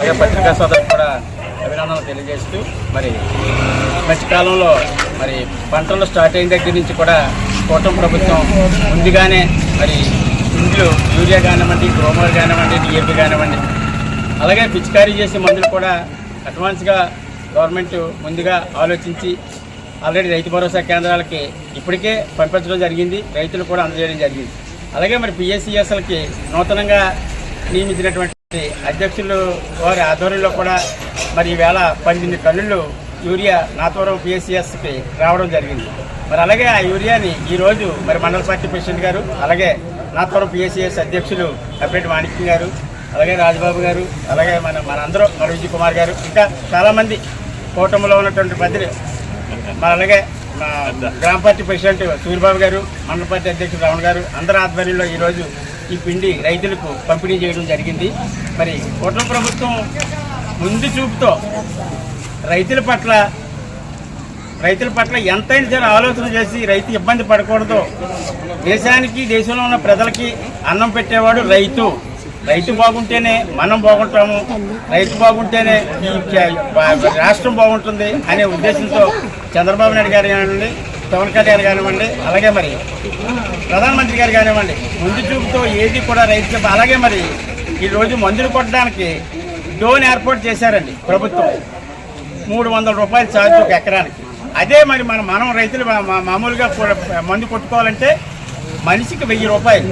అలాగే పత్రికా సోదరులు కూడా అభినందనలు తెలియజేస్తూ మరి మధ్యకాలంలో మరి పంటలు స్టార్ట్ అయిన దగ్గర నుంచి కూడా కూటమి ప్రభుత్వం ముందుగానే మరి ఇండ్లు యూరియా కానివ్వండి గ్రోమర్ కానివ్వండి డిఏపి కానివ్వండి అలాగే పిచికారీ చేసే మందులు కూడా అడ్వాన్స్గా గవర్నమెంట్ ముందుగా ఆలోచించి ఆల్రెడీ రైతు భరోసా కేంద్రాలకి ఇప్పటికే పంపించడం జరిగింది రైతులు కూడా అందజేయడం జరిగింది. అలాగే మరి పిఎస్సిఎస్ఎల్కి నూతనంగా నియమించినటువంటి అధ్యక్షులు వారి ఆధ్వర్యంలో కూడా మరి ఈవేళ పన్నెండు టన్నులు యూరియా నాతవరం పిఎస్సిఎస్కి రావడం జరిగింది. మరి అలాగే ఆ యూరియాని ఈరోజు మరి మండల పార్టీ ప్రెసిడెంట్ గారు అలాగే నాతవరం పిఎస్సిఎస్ అధ్యక్షులు అప్పటి మాణిక్యం గారు అలాగే రాజబాబు గారు అలాగే మన మనందరూ మన విజయ్ కుమార్ గారు ఇంకా చాలామంది కూటమిలో ఉన్నటువంటి మంత్రి మరి అలాగే గ్రామ పార్టీ ప్రెసిడెంట్ సూర్యబాబు గారు మండల పార్టీ అధ్యక్షుడు రావణ్ గారు అందరి ఆధ్వర్యంలో ఈరోజు ఈ పిండి రైతులకు పంపిణీ చేయడం జరిగింది. మరి కూటమి ప్రభుత్వం ముందు చూపుతో రైతుల పట్ల రైతుల పట్ల ఎంతైనా సరే ఆలోచన చేసి రైతు ఇబ్బంది పడకూడదు. దేశానికి దేశంలో ఉన్న ప్రజలకి అన్నం పెట్టేవాడు రైతు. రైతు బాగుంటేనే మనం బాగుంటాము. రైతు బాగుంటేనే ఈ రాష్ట్రం బాగుంటుంది అనే ఉద్దేశంతో చంద్రబాబు నాయుడు గారు పవన్ కళ్యాణ్ కానివ్వండి అలాగే మరి ప్రధానమంత్రి గారు కానివ్వండి ముందు చూపుతో ఏది కూడా రైతు అలాగే మరి ఈరోజు మందులు కొట్టడానికి డోన్ ఏర్పాటు చేశారండి ప్రభుత్వం. మూడు వందల రూపాయలు ఛార్జ్ ఒక ఎకరానికి. అదే మరి మన మనం రైతులు మామూలుగా మందు కొట్టుకోవాలంటే మనిషికి వెయ్యి రూపాయలు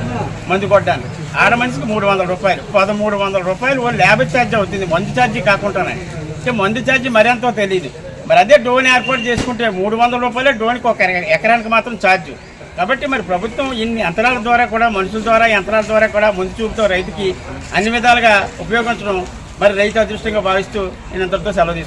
మందు కొట్టడానికి. ఆడ మనిషికి మూడు వందల రూపాయలు. పదమూడు వందల రూపాయలు ఓ లేబర్ ఛార్జ్ అవుతుంది. మందు ఛార్జీ కాకుండానే. అంటే మందు ఛార్జీ మరెంతో తెలియదు మరి అదే డోన్ ఏర్పాటు చేసుకుంటే మూడు వందల రూపాయలే డోన్కి ఒక ఎకరానికి మాత్రం ఛార్జ్ కాబట్టి మరి ప్రభుత్వం ఇన్ని యంత్రాల ద్వారా కూడా మనుషుల ద్వారా యంత్రాల ద్వారా కూడా ముందు చూపుతో రైతుకి అన్ని విధాలుగా ఉపయోగించడం మరి రైతు అదృష్టంగా భావిస్తూ నేను అంతటితో సెలవు తీసుకుంటాను